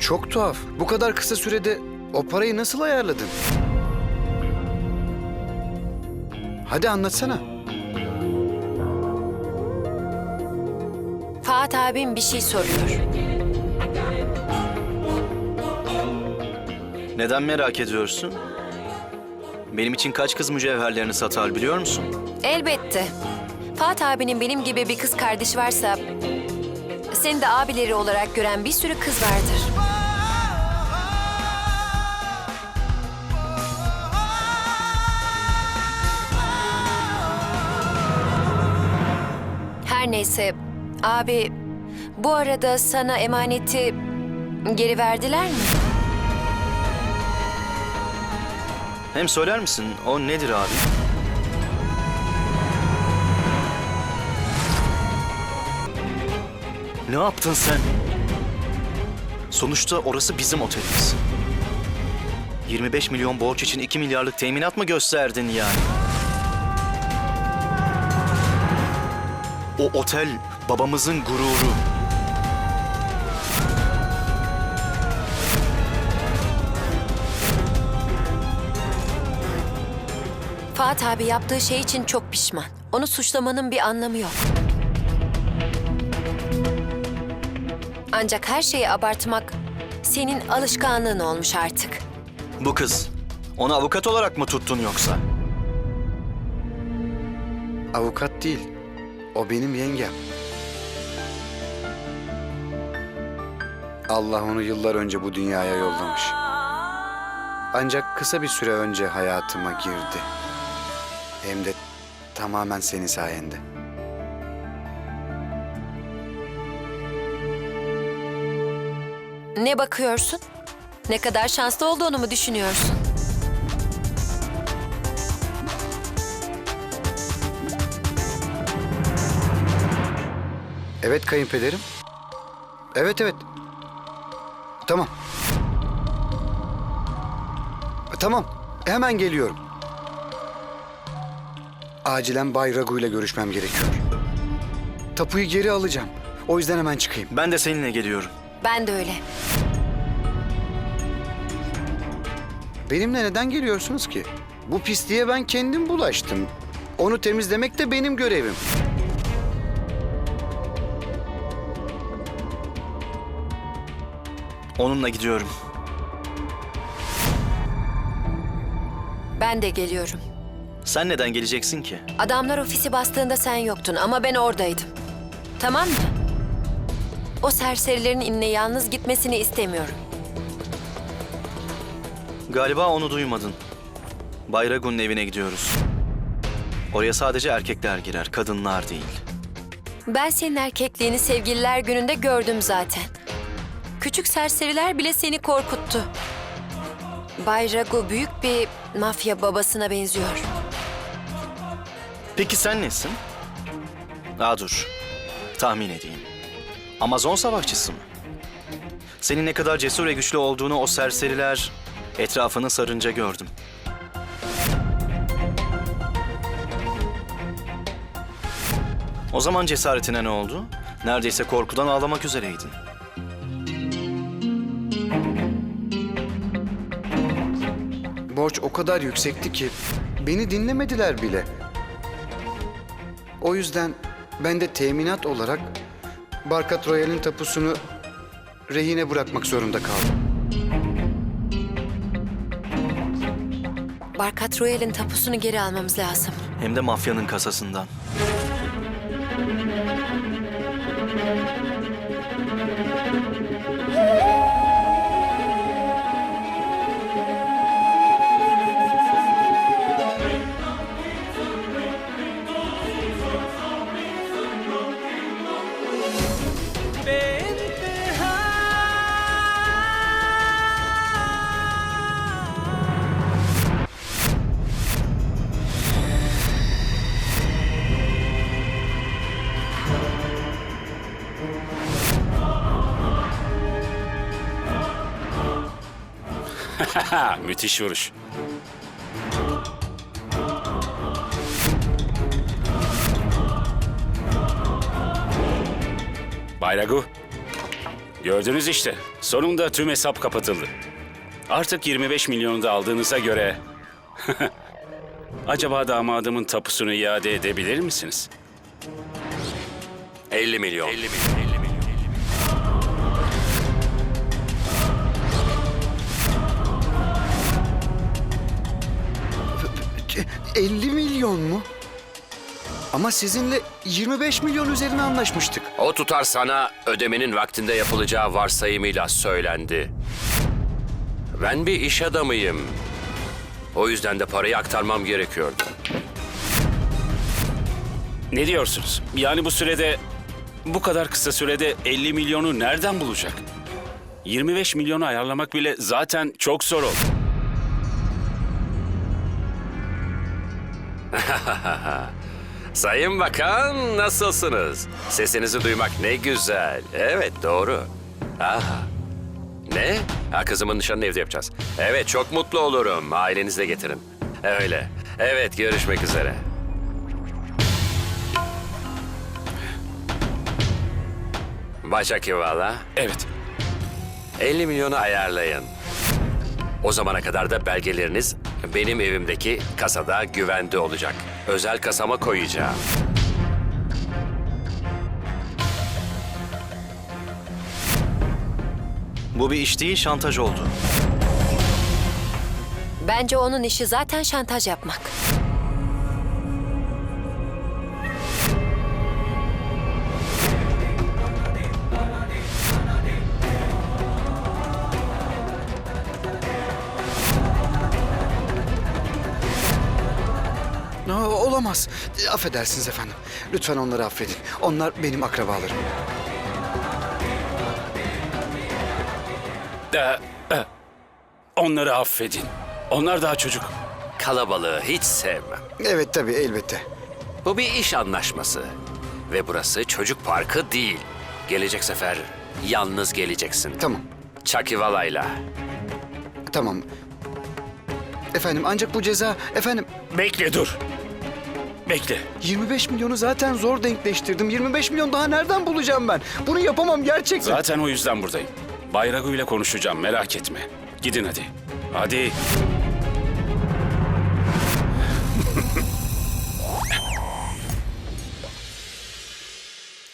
Çok tuhaf. Bu kadar kısa sürede o parayı nasıl ayarladın? Hadi anlatsana. Fahat abim bir şey soruyor. Neden merak ediyorsun? Benim için kaç kız mücevherlerini satar biliyor musun? Elbette. Fahat abinin benim gibi bir kız kardeşi varsa... ...seni de abileri olarak gören bir sürü kız vardır. Her neyse, abi... Bu arada sana emaneti geri verdiler mi? Hem söyler misin o nedir abi? Ne yaptın sen? Sonuçta orası bizim otelimiz. 25 milyon borç için 2 milyarlık teminat mı gösterdin yani? O otel babamızın gururu. Fahat abi yaptığı şey için çok pişman. Onu suçlamanın bir anlamı yok. Ancak her şeyi abartmak senin alışkanlığın olmuş artık. Bu kız. Onu avukat olarak mı tuttun yoksa? Avukat değil. O benim yengem. Allah onu yıllar önce bu dünyaya yollamış. Ancak kısa bir süre önce hayatıma girdi. Hem de tamamen senin sayende. Ne bakıyorsun? Ne kadar şanslı olduğunu mu düşünüyorsun? Evet kayınpederim. Evet evet. Tamam. Tamam. Hemen geliyorum. Acilen Bay Ragu ile görüşmem gerekiyor. Tapuyu geri alacağım. O yüzden hemen çıkayım. Ben de seninle geliyorum. Ben de öyle. Benimle neden geliyorsunuz ki? Bu pisliğe ben kendim bulaştım. Onu temizlemek de benim görevim. Onunla gidiyorum. Ben de geliyorum. Sen neden geleceksin ki? Adamlar ofisi bastığında sen yoktun ama ben oradaydım. Tamam mı? O serserilerin inine yalnız gitmesini istemiyorum. Galiba onu duymadın. Bayragun'un evine gidiyoruz. Oraya sadece erkekler girer, kadınlar değil. Ben senin erkekliğini sevgililer gününde gördüm zaten. Küçük serseriler bile seni korkuttu. Bay Rago büyük bir mafya babasına benziyor. Peki sen nesin? Aa dur. Tahmin edeyim. Amazon savaşçısı mı? Senin ne kadar cesur ve güçlü olduğunu o serseriler etrafını sarınca gördüm. O zaman cesaretine ne oldu? Neredeyse korkudan ağlamak üzereydin. Borç o kadar yüksekti ki beni dinlemediler bile. O yüzden ben de teminat olarak Barkat Royal'in tapusunu rehine bırakmak zorunda kaldım. Barkat Royal'in tapusunu geri almamız lazım. Hem de mafyanın kasasından. Müthiş vuruş. Bayragu, Gördünüz işte. Sonunda tüm hesap kapatıldı. Artık 25 milyonu da aldığınıza göre... Acaba damadımın tapusunu iade edebilir misiniz? 50 milyon. 50 milyon. 50 milyon mu? Ama sizinle 25 milyon üzerine anlaşmıştık. O tutar sana ödemenin vaktinde yapılacağı varsayımıyla söylendi. Ben bir iş adamıyım. O yüzden de parayı aktarmam gerekiyordu. Ne diyorsunuz? Yani bu sürede, bu kadar kısa sürede 50 milyonu nereden bulacak? 25 milyonu ayarlamak bile zaten çok zor oldu. Sayın Bakan nasılsınız? Sesinizi duymak ne güzel. Evet doğru. Aha. Ne? Ha, kızımın nişanını evde yapacağız. Evet çok mutlu olurum. Ailenizi de getirin. Öyle. Evet görüşmek üzere. Başak valla. Evet, 50 milyonu ayarlayın. O zamana kadar da belgeleriniz benim evimdeki kasada güvende olacak. Özel kasama koyacağım. Bu bir iş değil şantaj oldu. Bence onun işi zaten şantaj yapmak. Aa, olamaz. Affedersiniz efendim. Lütfen onları affedin. Onlar benim akrabalarım. de, e, onları affedin. Onlar daha çocuk. Kalabalığı hiç sevmem. Evet tabii elbette. Bu bir iş anlaşması. Ve burası çocuk parkı değil. Gelecek sefer yalnız geleceksin. Tamam. Çakivalayla. Tamam. Efendim ancak bu ceza... Efendim Bekle dur. Bekle. 25 milyonu zaten zor denkleştirdim. 25 milyon daha nereden bulacağım ben? Bunu yapamam gerçekten. Zaten o yüzden buradayım. Bayragu ile konuşacağım merak etme. Gidin hadi. Hadi.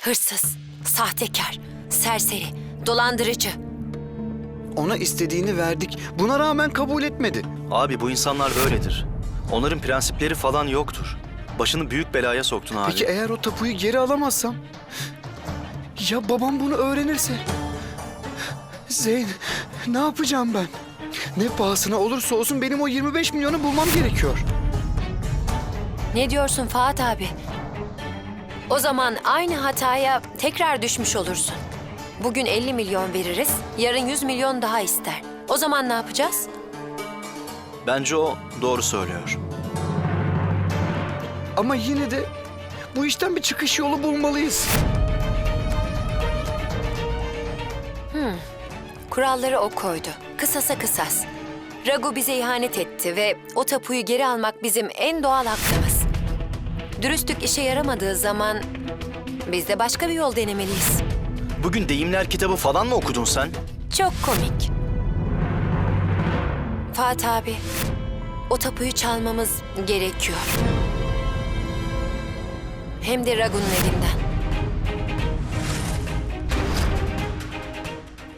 Hırsız, sahtekar, serseri, dolandırıcı. Ona istediğini verdik. Buna rağmen kabul etmedi. Abi bu insanlar böyledir. Onların prensipleri falan yoktur. Başını büyük belaya soktun abi. Peki eğer o tapuyu geri alamazsam? Ya babam bunu öğrenirse? Zeyn, ne yapacağım ben? Ne pahasına olursa olsun benim o 25 milyonu bulmam gerekiyor. Ne diyorsun Fuat abi? O zaman aynı hataya tekrar düşmüş olursun. Bugün 50 milyon veririz, yarın 100 milyon daha ister. O zaman ne yapacağız? Bence o doğru söylüyor. Ama yine de bu işten bir çıkış yolu bulmalıyız. Kuralları o koydu. Kısasa kısas. Ragu bize ihanet etti ve o tapuyu geri almak bizim en doğal hakkımız. Dürüstlük işe yaramadığı zaman biz de başka bir yol denemeliyiz. Bugün deyimler kitabı falan mı okudun sen? Çok komik. Fatih abi, o tapuyu çalmamız gerekiyor. Hem de Ragu'nun evinden.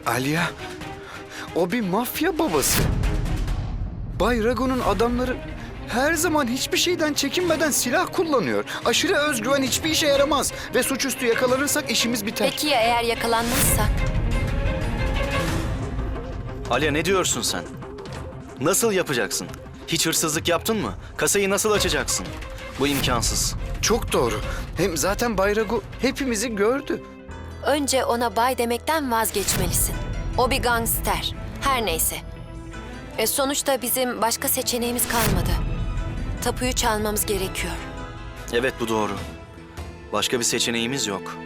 Aliya, o bir mafya babası. Bay Rago'nun adamları her zaman hiçbir şeyden çekinmeden silah kullanıyor. Aşırı özgüven hiçbir işe yaramaz ve suçüstü yakalanırsak işimiz biter. Peki ya eğer yakalanmazsak? Alya ne diyorsun sen? Nasıl yapacaksın? Hiç hırsızlık yaptın mı? Kasayı nasıl açacaksın? Bu imkansız. Çok doğru. Hem zaten Bay Rago hepimizi gördü. Önce ona bay demekten vazgeçmelisin. O bir gangster. Her neyse. E sonuçta bizim başka seçeneğimiz kalmadı. Tapuyu çalmamız gerekiyor. Evet bu doğru. Başka bir seçeneğimiz yok.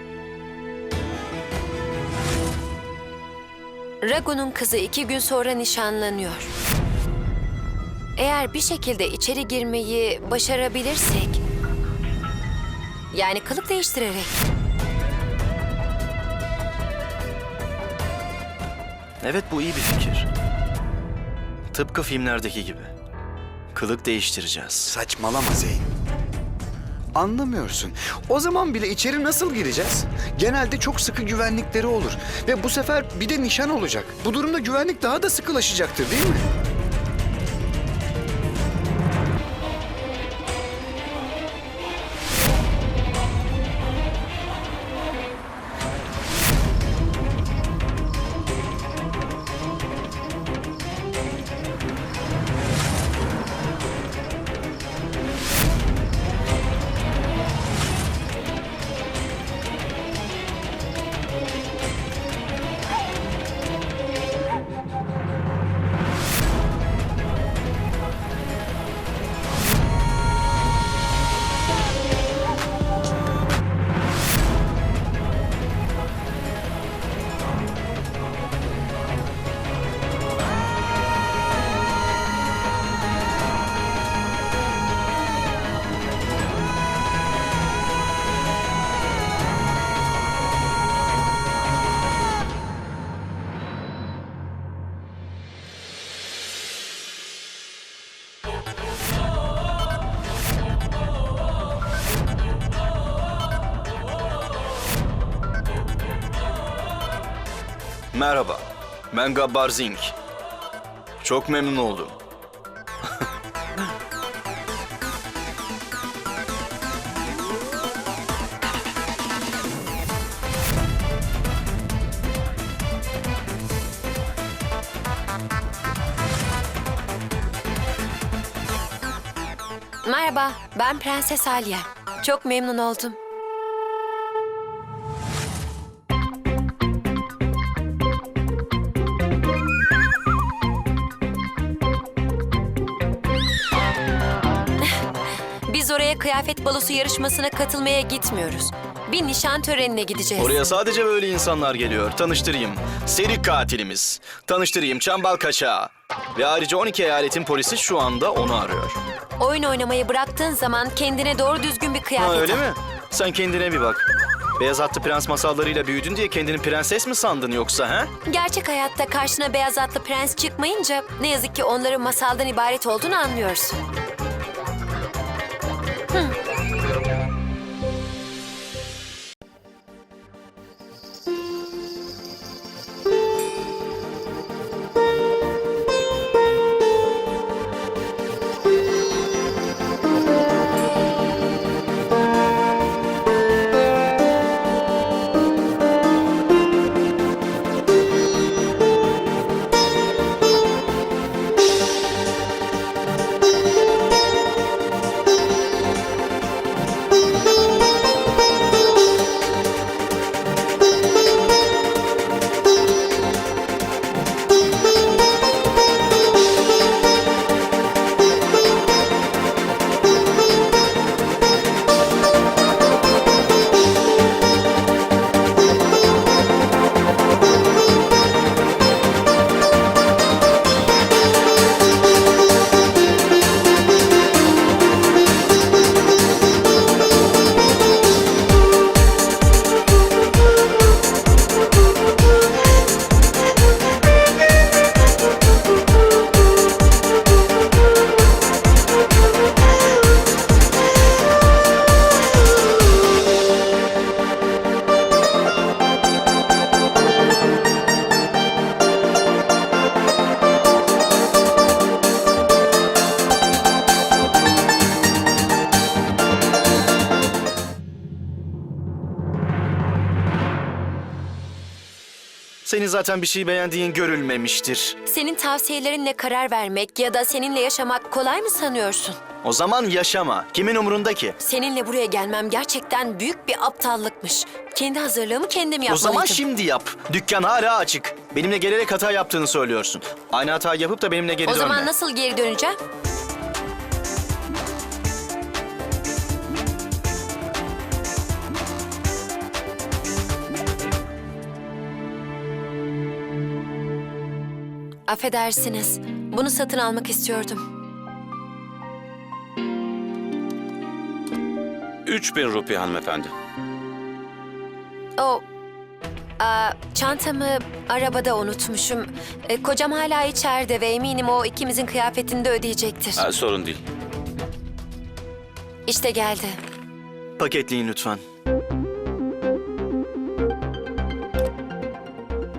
Ragu'nun kızı iki gün sonra nişanlanıyor. Eğer bir şekilde içeri girmeyi başarabilirsek... Yani kılık değiştirerek. Evet bu iyi bir fikir. Tıpkı filmlerdeki gibi. Kılık değiştireceğiz. Saçmalama Zeyn. Anlamıyorsun. O zaman bile içeri nasıl gireceğiz? Genelde çok sıkı güvenlikleri olur. Ve bu sefer bir de nişan olacak. Bu durumda güvenlik daha da sıkılaşacaktır değil mi? Merhaba, ben Gabbar Zing. Çok memnun oldum. Merhaba, ben Prenses Alya. Çok memnun oldum. Kıyafet balosu yarışmasına katılmaya gitmiyoruz. Bir nişan törenine gideceğiz. Oraya sadece böyle insanlar geliyor. Tanıştırayım. Seri katilimiz. Tanıştırayım Çambal Kaçağı. Ve ayrıca 12 eyaletin polisi şu anda onu arıyor. Oyun oynamayı bıraktığın zaman kendine doğru düzgün bir kıyafet Ha öyle al. mi? Sen kendine bir bak. Beyaz atlı prens masallarıyla büyüdün diye kendini prenses mi sandın yoksa ha? Gerçek hayatta karşına beyaz atlı prens çıkmayınca ne yazık ki onların masaldan ibaret olduğunu anlıyorsun. Zaten bir şey beğendiğin görülmemiştir. Senin tavsiyelerinle karar vermek ya da seninle yaşamak kolay mı sanıyorsun? O zaman yaşama. Kimin umurunda ki? Seninle buraya gelmem gerçekten büyük bir aptallıkmış. Kendi hazırlığımı kendim O yapmalıydım. zaman şimdi yap. Dükkan hala açık. Benimle gelerek hata yaptığını söylüyorsun. Aynı hata yapıp da benimle geri O dönme. zaman nasıl geri döneceğim? Affedersiniz. Bunu satın almak istiyordum. 3000 rupi hanımefendi. O Aa, çantamı arabada unutmuşum. E, kocam hala içeride ve eminim o ikimizin kıyafetini de ödeyecektir. Ha, sorun değil. İşte geldi. Paketleyin lütfen.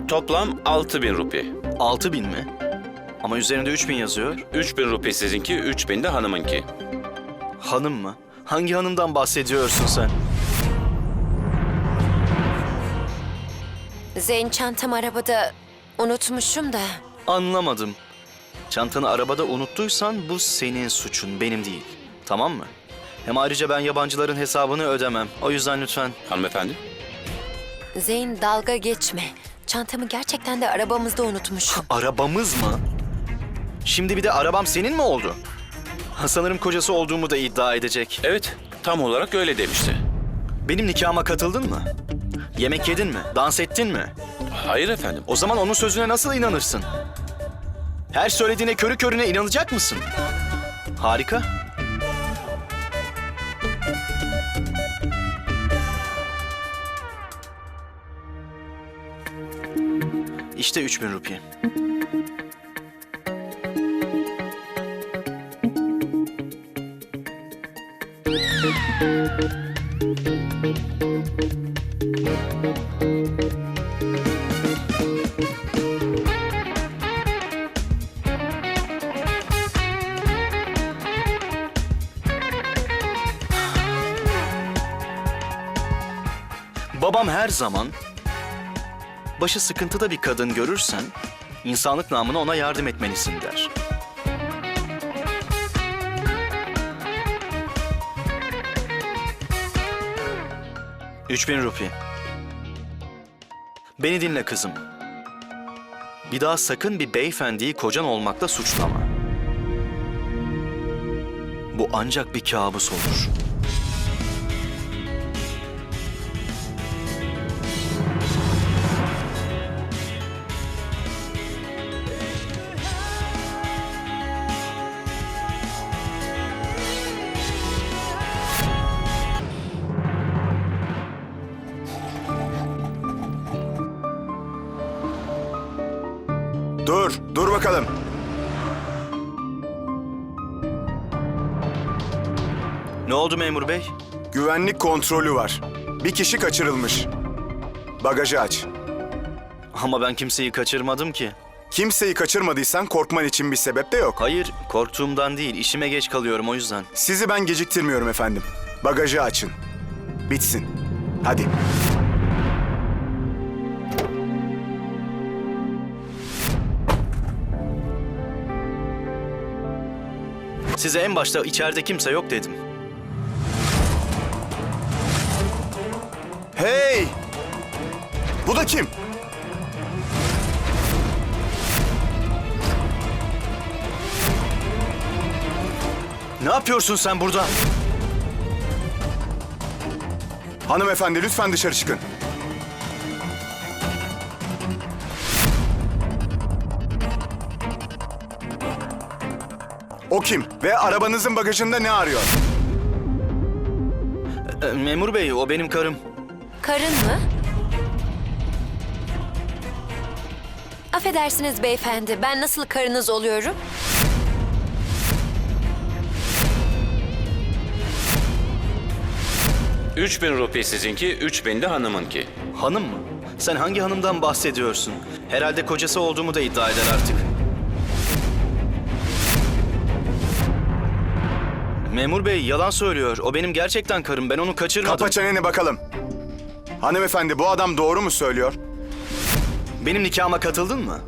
Toplam 6000 rupi. 6000 bin mi? Ama üzerinde 3000 yazıyor. 3000 rupi sizinki, 3000 de hanımınki. Hanım mı? Hangi hanımdan bahsediyorsun sen? Zeyn çantam arabada unutmuşum da. Anlamadım. Çantanı arabada unuttuysan bu senin suçun, benim değil. Tamam mı? Hem ayrıca ben yabancıların hesabını ödemem. O yüzden lütfen. Hanımefendi? Zeyn dalga geçme. Çantamı gerçekten de arabamızda unutmuşum. Arabamız mı? Şimdi bir de arabam senin mi oldu? Ha, Sanırım kocası olduğumu da iddia edecek. Evet, tam olarak öyle demişti. Benim nikahıma katıldın mı? Yemek yedin mi? Dans ettin mi? Hayır efendim. O zaman onun sözüne nasıl inanırsın? Her söylediğine körü körüne inanacak mısın? Harika. İşte 3000 rupi. Babam her zaman başı sıkıntıda bir kadın görürsen insanlık namına ona yardım etmelisin der. Üç bin rupi. Beni dinle kızım. Bir daha sakın bir beyefendiyi kocan olmakla suçlama. Bu ancak bir kabus olur. Dur, dur bakalım. Ne oldu memur bey? Güvenlik kontrolü var. Bir kişi kaçırılmış. Bagajı aç. Ama ben kimseyi kaçırmadım ki. Kimseyi kaçırmadıysan korkman için bir sebep de yok. Hayır, korktuğumdan değil. İşime geç kalıyorum o yüzden. Sizi ben geciktirmiyorum efendim. Bagajı açın. Bitsin. Hadi. Size en başta içeride kimse yok dedim. Hey! Bu da kim? Ne yapıyorsun sen burada? Hanımefendi lütfen dışarı çıkın. O kim? Ve arabanızın bagajında ne arıyor? E, memur bey, o benim karım. Karın mı? Affedersiniz beyefendi, ben nasıl karınız oluyorum? Üç bin rupi sizinki, 3000 de hanımınki. Hanım mı? Sen hangi hanımdan bahsediyorsun? Herhalde kocası olduğumu da iddia eder artık. Memur bey yalan söylüyor. O benim gerçekten karım. Ben onu kaçırmadım. Kapa çeneni bakalım. Hanımefendi bu adam doğru mu söylüyor? Benim nikahıma katıldın mı?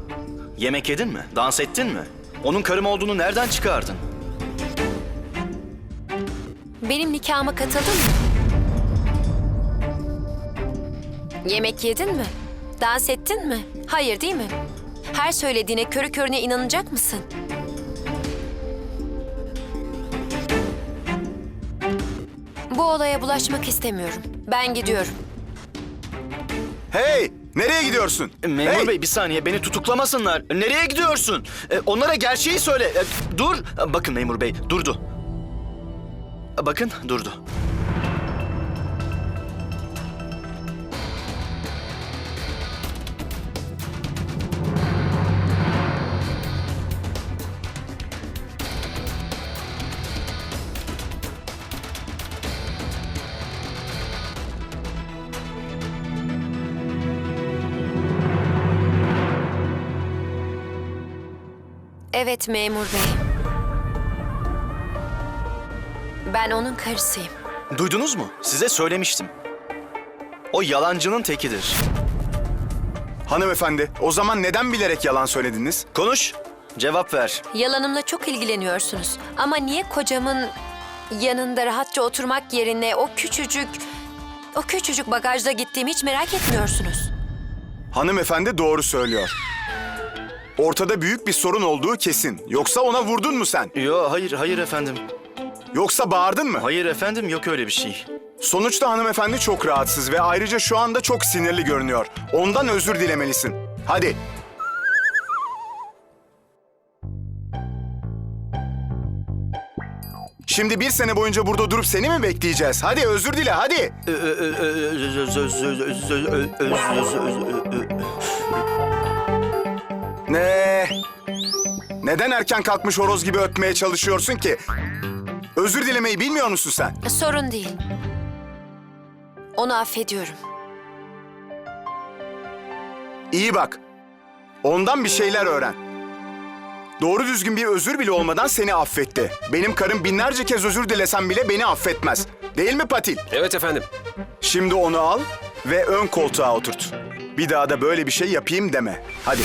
Yemek yedin mi? Dans ettin mi? Onun karım olduğunu nereden çıkardın? Benim nikahıma katıldın mı? Yemek yedin mi? Dans ettin mi? Hayır değil mi? Her söylediğine körü körüne inanacak mısın? Bu olaya bulaşmak istemiyorum. Ben gidiyorum. Hey! Nereye gidiyorsun? E, Memur hey! bey bir saniye beni tutuklamasınlar. Nereye gidiyorsun? E, onlara gerçeği söyle. E, dur. Bakın memur bey durdu. Bakın durdu. Evet memur bey. Ben onun karısıyım. Duydunuz mu? Size söylemiştim. O yalancının tekidir. Hanımefendi, o zaman neden bilerek yalan söylediniz? Konuş, cevap ver. Yalanımla çok ilgileniyorsunuz. Ama niye kocamın yanında rahatça oturmak yerine o küçücük... O küçücük bagajda gittiğimi hiç merak etmiyorsunuz. Hanımefendi doğru söylüyor. Ortada büyük bir sorun olduğu kesin. Yoksa ona vurdun mu sen? Yo, hayır, hayır efendim. Yoksa bağırdın mı? Hayır efendim, yok öyle bir şey. Sonuçta hanımefendi çok rahatsız ve ayrıca şu anda çok sinirli görünüyor. Ondan özür dilemelisin. Hadi. Şimdi bir sene boyunca burada durup seni mi bekleyeceğiz? Hadi özür dile hadi. Ne? Neden erken kalkmış horoz gibi ötmeye çalışıyorsun ki? Özür dilemeyi bilmiyor musun sen? Sorun değil. Onu affediyorum. İyi bak. Ondan bir şeyler öğren. Doğru düzgün bir özür bile olmadan seni affetti. Benim karım binlerce kez özür dilesem bile beni affetmez. Değil mi Patil? Evet efendim. Şimdi onu al ve ön koltuğa oturt. Bir daha da böyle bir şey yapayım deme. Hadi.